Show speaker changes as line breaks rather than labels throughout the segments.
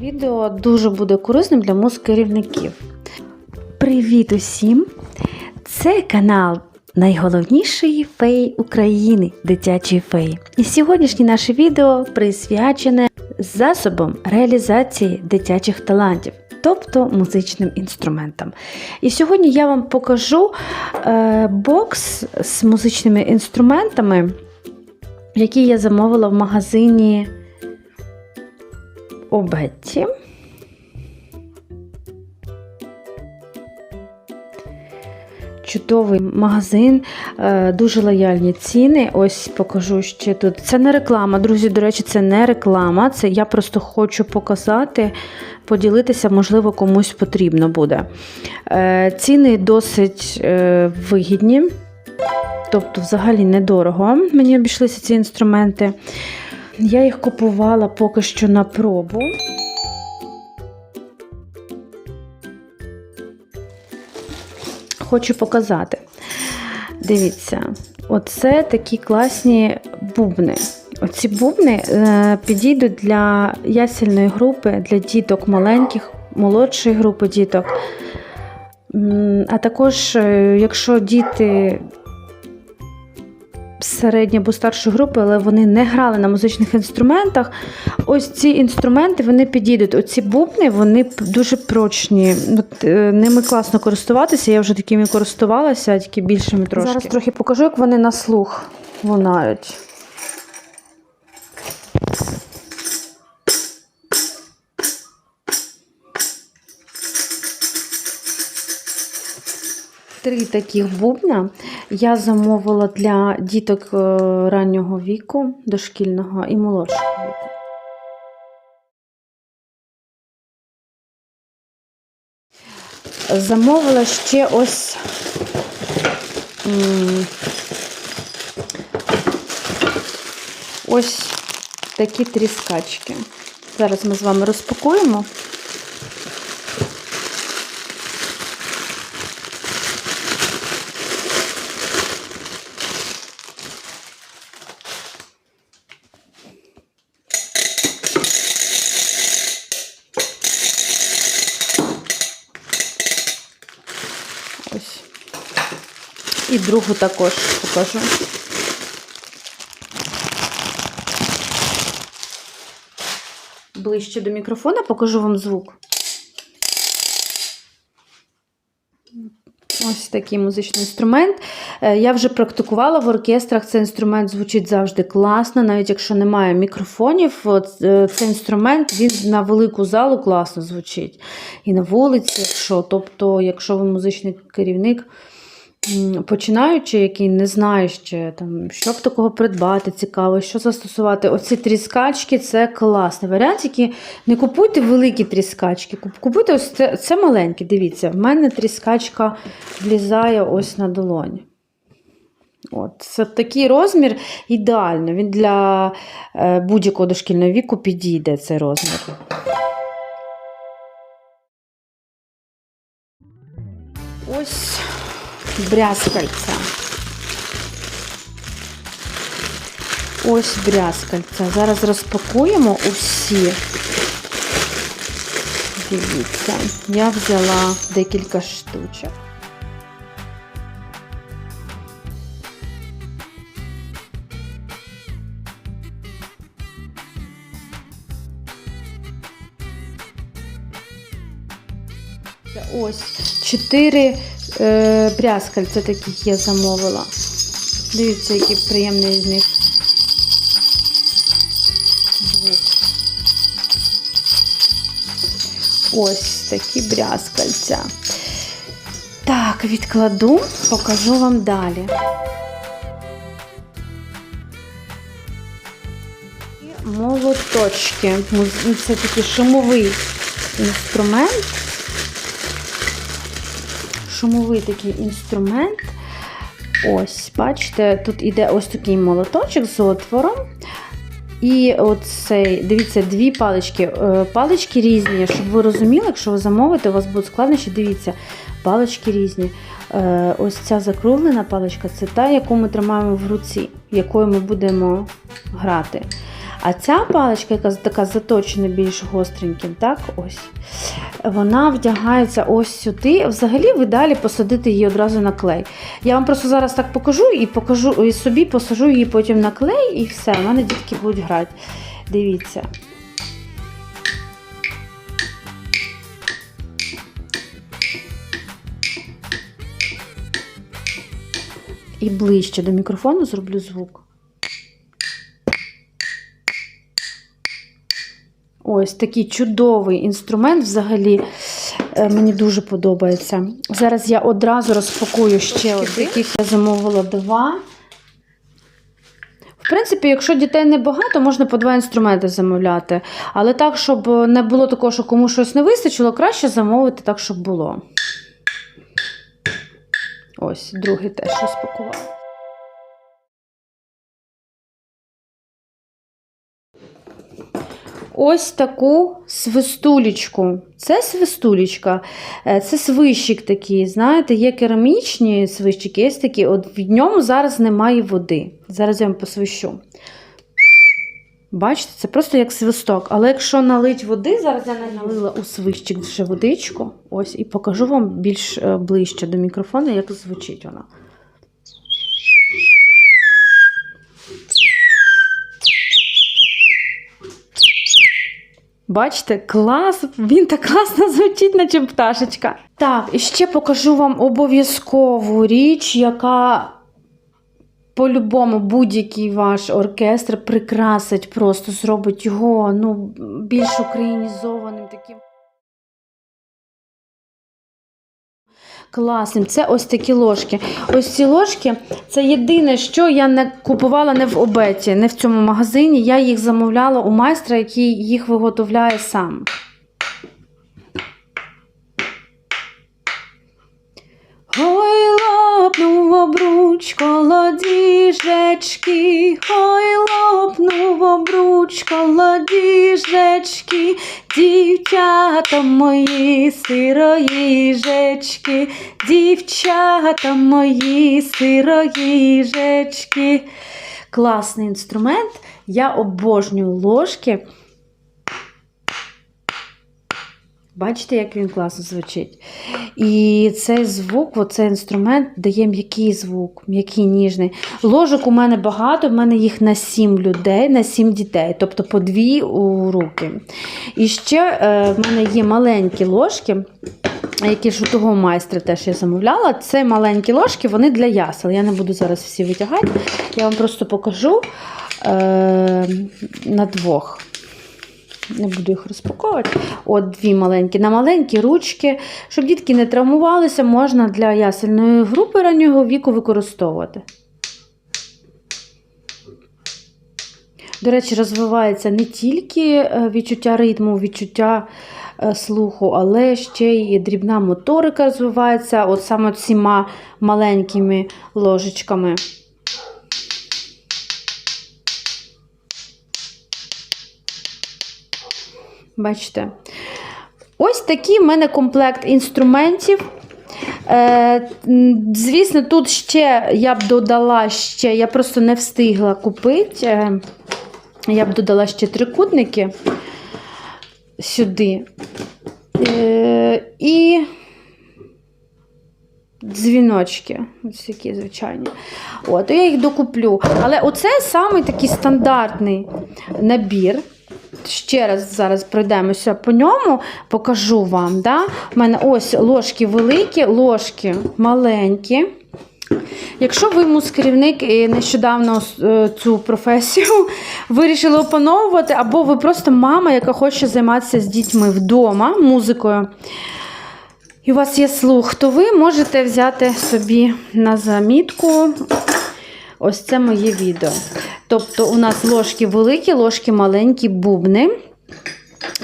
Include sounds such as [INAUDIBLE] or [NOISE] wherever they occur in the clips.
відео дуже буде корисним для мозкерівників. Привіт усім! Це канал найголовнішої феї України дитячої феї. І сьогоднішнє наше відео присвячене засобам реалізації дитячих талантів, тобто музичним інструментам. І сьогодні я вам покажу е, бокс з музичними інструментами, який я замовила в магазині Обетті. Чудовий магазин, е, дуже лояльні ціни. Ось покажу ще тут. Це не реклама, друзі. До речі, це не реклама. Це я просто хочу показати, поділитися, можливо, комусь потрібно буде. Е, Ціни досить е, вигідні, тобто, взагалі недорого. Мені обійшлися ці інструменти. Я їх купувала поки що на пробу. Хочу показати. Дивіться, оце такі класні бубни. Оці бубни е, підійдуть для ясельної групи, для діток маленьких, молодшої групи діток. А також, е, якщо діти середньої або старшої групи, але вони не грали на музичних інструментах. Ось ці інструменти вони підійдуть. Оці бубни вони дуже прочні. От, е, ними класно користуватися. Я вже такими користувалася, тільки більшими трошки. Зараз трохи покажу, як вони на слух лунають. Три таких бубна я замовила для діток е, раннього віку, дошкільного і молодшого віку. Замовила ще ось ось такі тріскачки. Зараз ми з вами розпакуємо. І другу також покажу. Ближче до мікрофона покажу вам звук. Ось такий музичний інструмент. Е, Я вже практикувала в оркестрах. Цей інструмент звучить завжди класно, навіть якщо немає мікрофонів. Е, Цей інструмент він на велику залу класно звучить. І на вулиці, якщо. Тобто, якщо ви музичний керівник, починаючи, який не знає ще, там, що б такого придбати, цікаво, що застосувати. Оці тріскачки це класний варіант. Тільки не купуйте великі тріскачки, купуйте ось це, це маленьке. Дивіться, в мене тріскачка влізає ось на долонь. От, це такий розмір ідеально. Він для е, будь-якого дошкільного віку підійде цей розмір. Ось брязкальця. Ось брязкальця. Зараз розпакуємо усі. Дивіться, я взяла декілька штучок. Ось чотири е, брязкальця таких я замовила. Дивіться, який приємний з них. Ось такі брязкальця. Так, відкладу, покажу вам далі. Молоточки. Це такий шумовий інструмент шумовий такий інструмент. Ось, бачите, тут іде ось такий молоточок з отвором. І оцей, дивіться, дві палички. Е, Палички різні, щоб ви розуміли, якщо ви замовите, у вас будуть складнощі, дивіться, палички різні. Е, Ось ця закруглена паличка це та, яку ми тримаємо в руці, якою ми будемо грати. А ця паличка, яка така заточена більш гостреньким, так, ось, вона вдягається ось сюди. Взагалі, ви далі посадити її одразу на клей. Я вам просто зараз так покажу і покажу і собі посажу її потім на клей, і все, в мене дітки будуть грати. Дивіться. І ближче до мікрофону зроблю звук. Ось такий чудовий інструмент взагалі е, мені дуже подобається. Зараз я одразу розпакую ще один. Таких я замовила два. В принципі, якщо дітей небагато, можна по два інструменти замовляти. Але так, щоб не було такого, що комусь щось не вистачило, краще замовити так, щоб було. Ось, другий теж розпакувала. Ось таку свистулечку. Це свистулечка, е, це свищик такий. Знаєте, є керамічні свищики, є такі. От в ньому зараз немає води. Зараз я вам посвищу. Бачите, це просто як свисток. Але якщо налить води, зараз я налила у свищик вже водичку. Ось, і покажу вам більш е, ближче до мікрофону, як звучить вона. Бачите, клас, він так класно звучить, наче пташечка. Так, і ще покажу вам обов'язкову річ, яка по-любому будь-який ваш оркестр прикрасить, просто зробить його ну, більш українізованим таким. Класним. Це ось такі ложки. Ось ці ложки це єдине, що я не купувала не в обеті, не в цьому магазині. Я їх замовляла у майстра, який їх виготовляє сам. Обруч колодіжечки, ой, лопнув обруч колодіжечки, дівчата мої сироїжечки, дівчата мої сироїжечки. Класний інструмент. Я обожнюю ложки. Бачите, як він класно звучить. І цей звук, оцей інструмент дає м'який звук, м'який ніжний. Ложок у мене багато, в мене їх на 7 людей, на 7 дітей, тобто по дві у руки. І ще е, в мене є маленькі ложки, які ж у того майстра теж я замовляла. Це маленькі ложки, вони для ясел. Я не буду зараз всі витягати, я вам просто покажу е, на двох. Не буду їх розпаковувати. От дві маленькі. На маленькі ручки. Щоб дітки не травмувалися, можна для ясельної групи раннього віку використовувати. До речі, розвивається не тільки е, відчуття ритму, відчуття е, слуху, але ще й дрібна моторика розвивається от саме цими маленькими ложечками. Бачите? Ось такий в мене комплект інструментів. Е, звісно, тут ще я б додала ще, я просто не встигла купити. Е, я б додала ще трикутники сюди. Е, і дзвіночки, ось такі звичайні. От, я їх докуплю. Але оце самий такий стандартний набір. Ще раз зараз пройдемося по ньому, покажу вам. Да? У мене ось ложки великі, ложки маленькі. Якщо ви мускерівник і нещодавно е, цю професію [LAUGHS] вирішили опановувати, або ви просто мама, яка хоче займатися з дітьми вдома музикою, і у вас є слух, то ви можете взяти собі на замітку ось це моє відео. Тобто у нас ложки великі, ложки маленькі, бубни.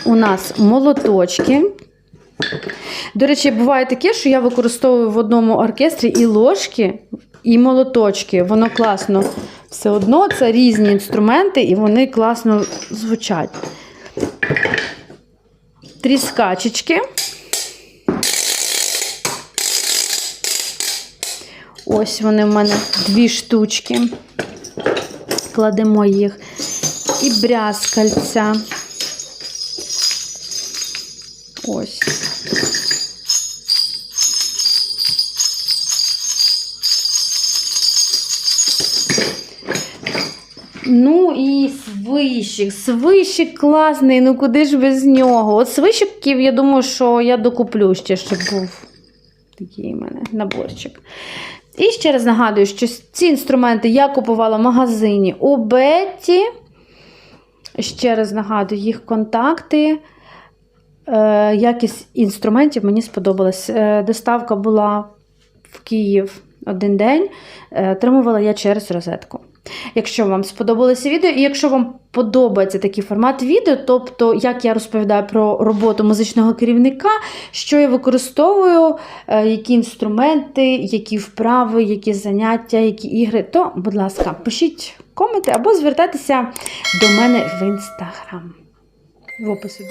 У нас молоточки. До речі, буває таке, що я використовую в одному оркестрі і ложки, і молоточки. Воно класно все одно, це різні інструменти, і вони класно звучать. Тріскачечки. Ось вони в мене дві штучки. Кладемо їх. і брязкальця. Ось. Ну і свищик. Свищик класний, ну куди ж без нього? От свищиків, я думаю, що я докуплю ще, щоб був такий у мене наборчик. І ще раз нагадую, що ці інструменти я купувала в магазині у Бетті. Ще раз нагадую, їх контакти. Е, якість інструментів мені сподобалась. Е, доставка була в Київ один день. тримувала отримувала я через розетку. Якщо вам сподобалося відео, і якщо вам подобається такий формат відео, тобто як я розповідаю про роботу музичного керівника, що я використовую, е, які інструменти, які вправи, які заняття, які ігри, то, будь ласка, пишіть коменти або звертайтеся до мене в інстаграм. В описі.